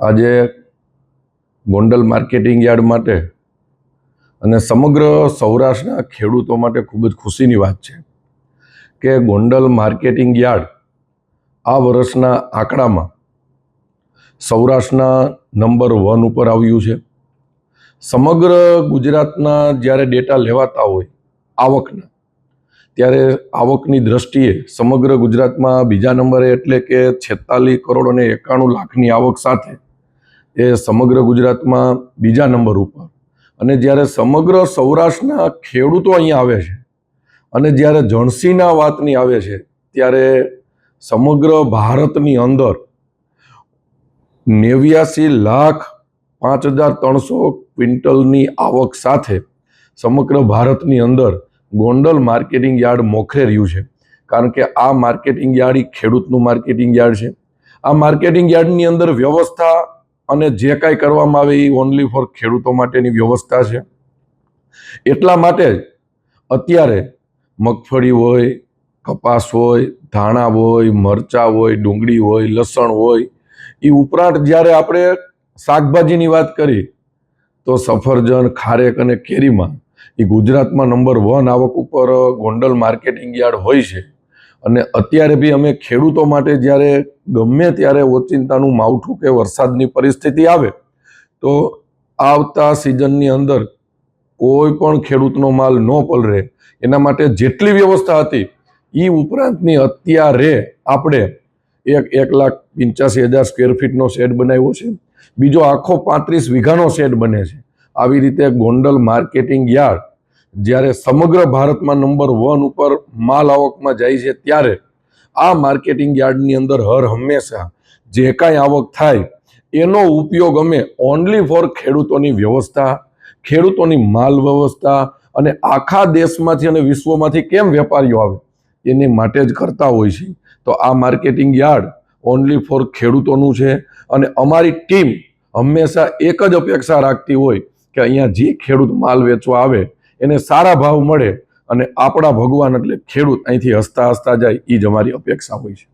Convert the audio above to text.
આજે Gondal marketing yard માટે અને સમગ્ર સૌરાષ્ટ્રના ખેડૂતો માટે ખૂબ જ ખુશીની વાત છે કે ગોંડલ માર્કેટિંગ યાર્ડ આ વર્ષના આંકડામાં સૌરાષ્ટ્રના નંબર વન ઉપર આવ્યું છે. સમગ્ર ગુજરાતના જ્યારે ડેટા લેવાતા હોય, આવકના ત્યારે આવકની દ્રષ્ટિએ સમગ્ર ગુજરાતમાં બીજા નંબરે એટલે કે છેતાલીસ કરોડ અને એકાણું લાખની આવક સાથે એ સમગ્ર ગુજરાતમાં બીજા નંબર ઉપર. અને જ્યારે સમગ્ર સૌરાષ્ટ્રના ખેડૂતો અહીંયા આવે છે અને જ્યારે જણસીના વાતની આવે છે, ત્યારે સમગ્ર ભારતની અંદર નેવ્યાસી લાખ પાંચ હજાર ત્રણસો ક્વિન્ટલની આવક સાથે સમગ્ર ભારતની અંદર ગોંડલ માર્કેટિંગ યાર્ડ મોખરે રહ્યું છે. કારણ કે આ માર્કેટિંગ યાર્ડ એ ખેડૂતનું માર્કેટિંગ યાર્ડ છે. આ માર્કેટિંગ યાર્ડની અંદર વ્યવસ્થા અને જે કાંઈ કરવામાં આવે એ ઓનલી ફોર ખેડૂતો માટેની વ્યવસ્થા છે. એટલા માટે અત્યારે મગફળી હોય, કપાસ હોય, ધાણા હોય, મરચાં હોય, ડુંગળી હોય, લસણ હોય એ ઉપરાંત જ્યારે આપણે શાકભાજીની વાત કરી, તો સફરજન, ખારેક અને કેરીમાં એ ગુજરાતમાં નંબર વન આવક ઉપર ગોંડલ માર્કેટિંગ યાર્ડ હોય છે. અને અત્યારે બી અમે ખેડૂતો માટે જ્યારે ગમે ત્યારે ઓચિંતાનું માવઠું કે વરસાદની પરિસ્થિતિ આવે, તો આવતા સિઝનની અંદર કોઈ પણ ખેડૂતનો માલ ન પલરે. એના માટે જેટલી વ્યવસ્થા હતી એ ઉપરાંતની અત્યારે આપણે એક એક લાખ પંચ્યાસી હજાર સ્ક્વેર ફીટનો શેડ બનાવ્યો છે. બીજો આખો પાંત્રીસ વીઘાનો શેડ બને છે. આવી રીતે ગોંડલ માર્કેટિંગ યાર્ડ જ્યારે સમગ્ર ભારતમાં નંબર વન ઉપર માલ આવકમાં જાય છે ત્યારે આ માર્કેટિંગ યાર્ડની અંદર હર હંમેશા જે કાંઈ આવક થાય એનો ઉપયોગ અમે ઓનલી ફોર ખેડૂતોની વ્યવસ્થા, ખેડૂતોની માલ વ્યવસ્થા અને આખા દેશમાંથી અને વિશ્વમાંથી કેમ વેપારીઓ આવે એની માટે જ કરતા હોય છે. તો આ માર્કેટિંગ યાર્ડ ઓનલી ફોર ખેડૂતોનું છે અને અમારી ટીમ હંમેશા એક જ અપેક્ષા રાખતી હોય કે અહીંયા જે ખેડૂત માલ વેચવા આવે, એને સારા ભાવ મળે અને આપણા ભગવાન એટલે ખેડૂત અહીંથી હસતા હસતા જાય એ જ અમારી અપેક્ષા હોય છે.